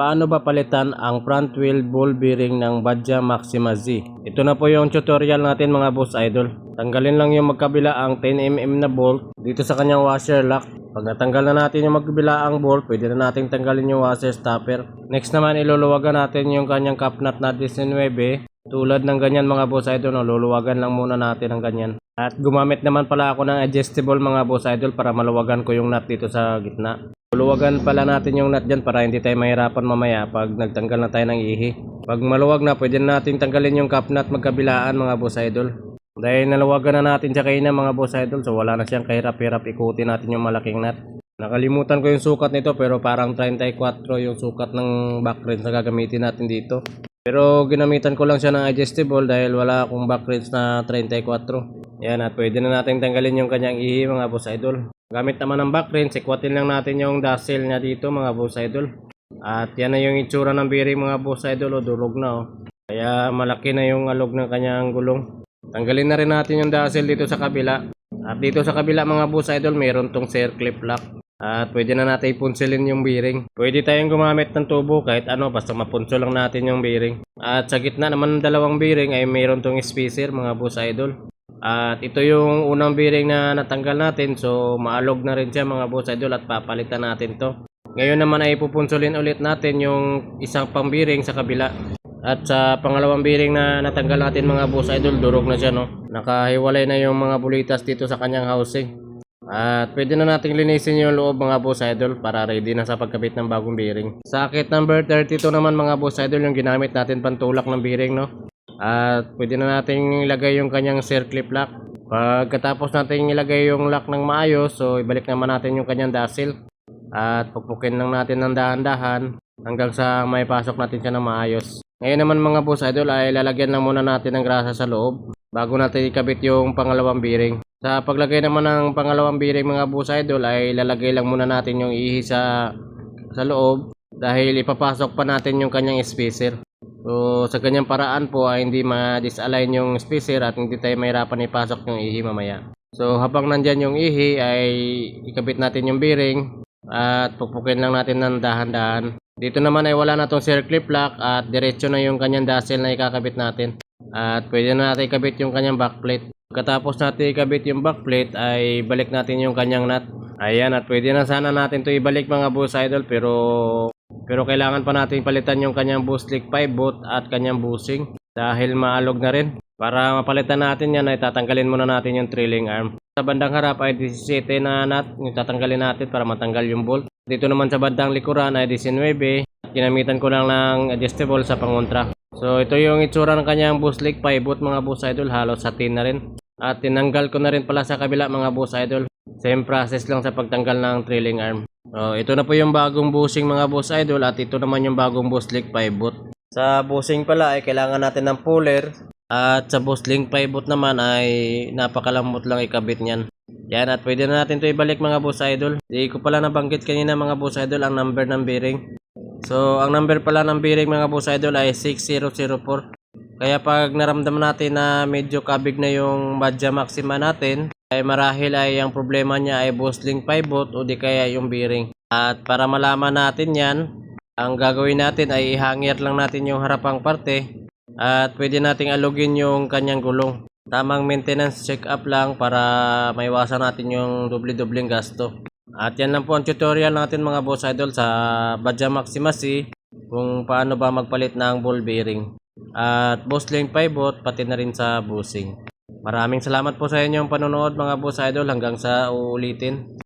Paano ba palitan ang front wheel ball bearing ng Badja Maxima Z? Ito na po yung tutorial natin mga boss idol. Tanggalin lang yung magkabila ang 10mm na bolt dito sa kanyang washer lock. Pag natanggal na natin yung magkabila ang bolt, pwede na natin tanggalin yung washer stopper. Next naman iluluwagan natin yung kanyang cap nut na 19. Tulad ng ganyan mga boss idol, no, luluwagan lang muna natin ng ganyan. At gumamit naman pala ako ng adjustable mga boss idol para maluwagan ko yung nut dito sa gitna. Luluwagan pala natin yung nut dyan para hindi tayo mahirapan mamaya pag nagtanggal na tayo ng ihi. Pag maluwag na, pwede na natin tanggalin yung cap nut magkabilaan mga boss idol. Dahil naluwagan na natin siya kaina mga boss idol, so wala na siyang kahirap-hirap ikutin natin yung malaking nut. Nakalimutan ko yung sukat nito pero parang 34 yung sukat ng back wrench na gagamitin natin dito. Pero ginamitan ko lang siya ng adjustable dahil wala akong back na 34. Yan at pwede na natin tanggalin yung kanyang ihi mga boss idol. Gamit naman ng back ikwatin lang natin yung dazzle niya dito mga boss idol. At yan na yung itsura ng bearing mga boss idol o durog na oh. Kaya malaki na yung alog ng kanyang gulong. Tanggalin na rin natin yung dazzle dito sa kabila. At dito sa kabila mga boss idol, mayroon tong circlip lock. At pwede na natin punsilin yung bearing. Pwede tayong gumamit ng tubo kahit ano, basta mapunso lang natin yung bearing. At sa gitna naman ng dalawang bearing ay mayroon tong spacer mga boss idol. At ito yung unang bearing na natanggal natin, so maalog na rin siya mga boss idol at papalitan natin to. Ngayon naman ay pupunsulin ulit natin yung isang pang bearing sa kabila. At sa pangalawang bearing na natanggal natin mga boss idol, durog na siya no. Nakahiwalay na yung mga bulitas dito sa kanyang housing. At pwede na nating linisin yung loob mga boss idol para ready na sa pagkabit ng bagong bearing. Sa kit number 32 naman mga boss idol yung ginamit natin pantulak ng bearing no. At pwede na nating ilagay yung kanyang circlip lock. Pagkatapos natin ilagay yung lock ng maayos, so ibalik naman natin yung kanyang dazzle. At pukpukin lang natin ng dahan-dahan hanggang sa may pasok natin siya ng maayos. Ngayon naman mga boss idol ay lalagyan lang muna natin ng grasa sa loob bago natin ikabit yung pangalawang bearing. Sa paglagay naman ng pangalawang bearing mga boss idol ay lalagay lang muna natin yung ihi sa sa loob dahil ipapasok pa natin yung kanyang spacer. So sa ganyang paraan po ay hindi ma-disalign yung spacer at hindi tayo mahirapan ipasok yung ihi mamaya. So habang nandyan yung ihi ay ikabit natin yung bearing at pukpukin lang natin ng dahan-dahan. Dito naman ay wala na tong circlip lock at diretso na yung kanyang dazzle na ikakabit natin. At pwede na natin ikabit yung kanyang backplate. Pagkatapos natin ikabit yung backplate ay balik natin yung kanyang nut. Ayan at pwede na sana natin to ibalik mga boss idol pero pero kailangan pa natin palitan yung kanyang boost leak pipe boot at kanyang bushing dahil maalog na rin. Para mapalitan natin yan ay tatanggalin muna natin yung trailing arm. Sa bandang harap ay 17 na nut yung tatanggalin natin para matanggal yung bolt. Dito naman sa bandang likuran ay 19 at ginamitan ko lang ng adjustable sa pangontra. So ito yung itsura ng kanyang boost leak pipe boot mga boss idol halos satin na rin. At tinanggal ko na rin pala sa kabila mga boss idol. Same process lang sa pagtanggal ng trailing arm. So, ito na po yung bagong bushing mga boss idol at ito naman yung bagong boost link pivot. Sa bushing pala ay kailangan natin ng puller at sa boost link pivot naman ay napakalambot lang ikabit niyan. Yan at pwede na natin to ibalik mga boss idol. Di ko pala nabanggit kanina mga boss idol ang number ng bearing. So ang number pala ng bearing mga boss idol ay 6004. Kaya pag naramdaman natin na medyo kabig na yung Badja Maxima natin, ay marahil ay ang problema niya ay bustling pivot o di kaya yung bearing. At para malaman natin yan, ang gagawin natin ay ihangir lang natin yung harapang parte at pwede nating alugin yung kanyang gulong. Tamang maintenance check up lang para maiwasan natin yung doble-dobleng gasto. At yan lang po ang tutorial natin mga boss idol sa Badja Maxima C kung paano ba magpalit ng ball bearing. At boss lane pivot pati na rin sa bushing. Maraming salamat po sa inyong panonood mga boss idol hanggang sa uulitin.